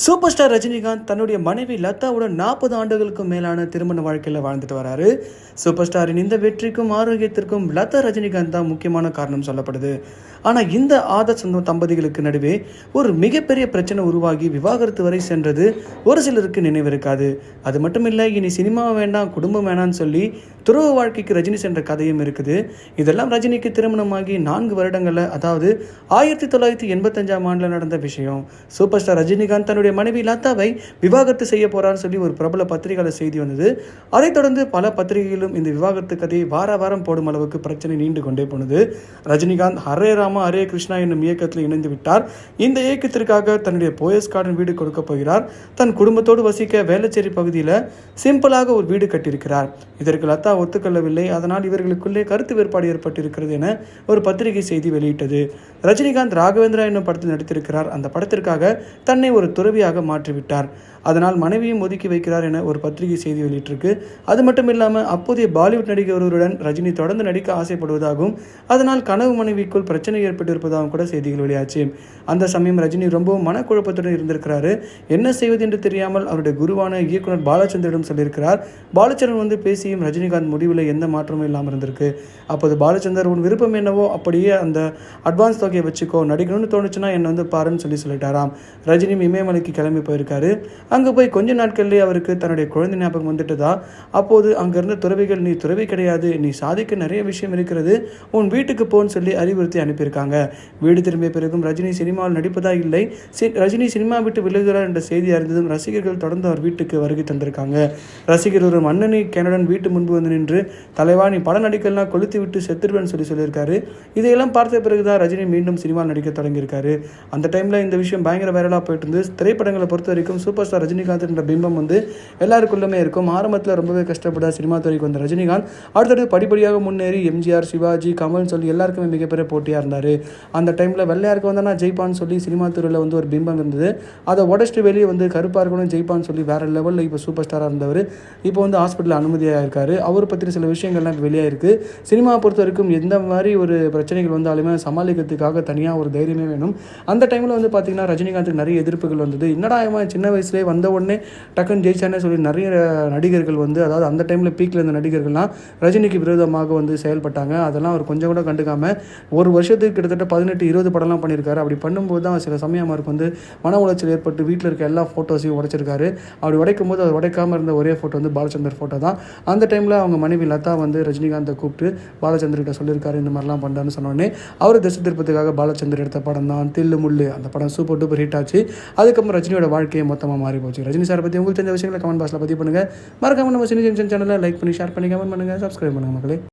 Super star Rajinikanth தன்னுடைய மனைவி லதாவுடன் நாற்பது ஆண்டுகளுக்கும் மேலான திருமண வாழ்க்கையில் வாழ்ந்துட்டு வராரு. சூப்பர் ஸ்டாரின் இந்த வெற்றிக்கும் ஆரோக்கியத்திற்கும் லதா ரஜினிகாந்த் தான் முக்கியமான காரணம் சொல்லப்படுது. ஆனால் இந்த ஆத சந்தோ தம்பதிகளுக்கு நடுவே ஒரு மிகப்பெரிய பிரச்சனை உருவாகி விவாகரத்து வரை சென்றது ஒரு சிலருக்கு நினைவிருக்காது. அது மட்டும் இல்லை இனி சினிமா வேண்டாம் குடும்பம் வேணாம்னு சொல்லி துறவு வாழ்க்கைக்கு ரஜினி சென்ற கதையும் இருக்குது. இதெல்லாம் ரஜினிக்கு திருமணமாகி நான்கு வருடங்களில் அதாவது ஆயிரத்தி தொள்ளாயிரத்தி எண்பத்தஞ்சாம் ஆண்டில் நடந்த விஷயம். சூப்பர் ஸ்டார் ரஜினிகாந்த் தன்னுடைய மனைவி லதாவை விவாகரத்து செய்ய போகிறான்னு சொல்லி ஒரு பிரபல பத்திரிகையில் செய்தி வந்தது. அதைத் தொடர்ந்து பல பத்திரிகைகளும் இந்த விவாகரத்து கதையை வார வாரம் போடும் அளவுக்கு பிரச்சனை நீண்டு கொண்டே போனது. ரஜினிகாந்த் ஹரே ராம் ராமா ஹரே கிருஷ்ணா என்னும் இயக்கத்தில் இணைந்து விட்டார். இந்த இயக்கத்திற்காக தன்னுடைய போயஸ் கார்டன் வீடு கொடுக்க போகிறார். தன் குடும்பத்தோடு வசிக்க வேளச்சேரி பகுதியில் சிம்பிளாக ஒரு வீடு கட்டியிருக்கிறார். இதற்கு லதா ஒத்துக்கொள்ளவில்லை. அதனால் இவர்களுக்குள்ளே கருத்து வேறுபாடு ஏற்பட்டிருக்கிறது என ஒரு பத்திரிகை செய்தி வெளியிட்டது. ரஜினிகாந்த் ராகவேந்திரா என்னும் படத்தில் நடித்திருக்கிறார். அந்த படத்திற்காக தன்னை ஒரு துறவியாக மாற்றிவிட்டார். அதனால் மனைவியும் ஒதுக்கி வைக்கிறார் என ஒரு பத்திரிகை செய்தி வெளியிட்டிருக்கு. அது மட்டும் இல்லாமல் அப்போதைய பாலிவுட் நடிகர் ஒருவருடன் ரஜினி தொடர்ந்து நடிக்க ஆசைப்படுவதாகவும் அதனால் கனவு மனைவிக்குள் பிரச்சனை ஏற்பட்டிருப்பதாகவும் கூட செய்திகள் வெளியாச்சு. அந்த சமயம் ரஜினி ரொம்பவும் மனக்குழப்பத்துடன் இருந்திருக்கிறாரு. என்ன செய்வது என்று தெரியாமல் அவருடைய குருவான இயக்குனர் பாலச்சந்திரிடம் சொல்லியிருக்கிறார். பாலச்சந்திரன் வந்து பேசியும் ரஜினிகாந்த் முடிவில் எந்த மாற்றமும் இல்லாமல் இருந்திருக்கு. அப்போது பாலச்சந்தர் உன் விருப்பம் என்னவோ அப்படியே அந்த அட்வான்ஸ் தொகையை வச்சுக்கோ. நடிக்கணும்னு தோணுச்சுன்னா என்னை வந்து பாருன்னு சொல்லி சொல்லிட்டாராம். ரஜினி இமயமலைக்கு கிளம்பி போயிருக்காரு. அங்கே போய் கொஞ்ச நாட்கள்லேயே அவருக்கு தன்னுடைய குழந்தை ஞாபகம் வந்துட்டதா? அப்போது அங்கிருந்த துறவிகள் நீ துறவி கிடையாது. நீ சாதிக்க நிறைய விஷயம் இருக்கிறது. உன் வீட்டுக்கு போன்னு சொல்லி அறிவுறுத்தி சொல்லியிருக்காங்க வீடு திரும்பிய பிறகும் ரஜினி சினிமாவில் நடிப்பதா இல்லை. சி- ரஜினி சினிமா விட்டு விலகுகிறார் என்ற செய்தி அறிந்ததும் ரசிகர்கள் தொடர்ந்து அவர் வீட்டுக்கு வருகை தந்திருக்காங்க. ரசிகர் ஒரு மன்னனி கேனடன் வீட்டு முன்பு வந்து நின்று தலைவா நீ படம் நடிக்கலாம் கொளுத்து விட்டு செத்துருவேன்னு சொல்லி சொல்லியிருக்காரு. இதையெல்லாம் பார்த்த பிறகுதான் ரஜினி மீண்டும் சினிமா நடிக்க தொடங்கியிருக்காரு. அந்த டைமில் இந்த விஷயம் பயங்கர வைரலாக போயிட்டு இருந்து திரைப்படங்களை பொறுத்த வரைக்கும் சூப்பர் ஸ்டார் ரஜினிகாந்த் என்ற பிம்பம் வந்து எல்லாருக்குள்ளுமே இருக்கும். ஆரம்பத்தில் ரொம்பவே கஷ்டப்பட சினிமா துறைக்கு வந்த ரஜினிகாந்த் அடுத்தடுத்து படிப்படியாக முன்னேறி எம்ஜிஆர் சிவாஜி கமல்னு சொல்லி எல்லாருக்குமே மிகப்பெரிய போட்டியாக இருந்தார். அந்த டைமில் வெள்ளையாருக்கு வந்தானா ஜெயிப்பான்னு சொல்லி சினிமா துறையில் வந்து ஒரு பிம்பம் இருந்தது. அதை உடச்சிட்டு வெளியே வந்து கருப்பாக இருக்கணும் ஜெயிப்பான்னு சொல்லி வேற லெவலில் இப்போ சூப்பர் ஸ்டாராக இருந்தவர். இப்போ வந்து ஹாஸ்பிட்டலில் அனுமதியாக இருக்கார் அவர் பற்றின சில விஷயங்கள்லாம் இப்போ இருக்குது சினிமா பொறுத்த வரைக்கும் எந்த மாதிரி ஒரு பிரச்சனைகள் வந்தாலுமே சமாளிக்கிறதுக்காக தனியாக ஒரு தைரியமே வேணும். அந்த டைமில் வந்து பார்த்திங்கன்னா ரஜினிகாந்துக்கு நிறைய எதிர்ப்புகள் வந்தது. என்னடா இவன் சின்ன வயசுலேயே வந்த உடனே டக்குன்னு ஜெயிச்சானே சொல்லி நிறைய நடிகர்கள் வந்து அதாவது அந்த டைமில் பீக்கில் இருந்த நடிகர்கள்லாம் ரஜினிக்கு விரோதமாக வந்து செயல்பட்டாங்க. அதெல்லாம் அவர் கொஞ்சம் கூட கண்டுக்காமல் ஒரு வருஷத்துக்கு கிட்டத்தட்ட பதினெட்டு இருபது படம்லாம் பண்ணியிருக்காரு. அப்படி பண்ணும்போது தான் சில சமயம் அவருக்கு வந்து மன உளைச்சல் ஏற்பட்டு வீட்டில் இருக்க எல்லா ஃபோட்டோஸையும் உடைச்சிருக்காரு. அப்படி உடைக்கும் போது அவர் உடைக்காமல் இருந்த ஒரே ஃபோட்டோ வந்து பாலச்சந்தர் ஃபோட்டோ தான். அந்த டைமில் அவங்க மனைவி லதா வந்து ரஜினிகாந்தை கூப்பிட்டு பாலச்சந்தர்கிட்ட சொல்லியிருக்காரு இந்த மாதிரிலாம் பண்ணுறான்னு சொன்னோடனே அவர் திசை திருப்பத்துக்காக பாலச்சந்தர் எடுத்த படம் தான் தில்லு முள்ளு. அந்த படம் சூப்பர் டூப்பர் ஹிட் ஆச்சு. அதுக்கப்புறம் ரஜினியோட வாழ்க்கையை மொத்தமாக மாறி போச்சு. ரஜினி சார் பற்றி உங்களுக்கு தெரிஞ்ச விஷயங்களை கமெண்ட் பாக்ஸில் பதிவு பண்ணுங்கள் மறக்காமல் நம்ம சினி ஜங்ஷன் சேனலை லைக் பண்ணி ஷேர் பண்ணி கமெண்ட் பண்ணுங்கள் சப்ஸ்கிரைப் பண்ணுங்கள் மக்களே.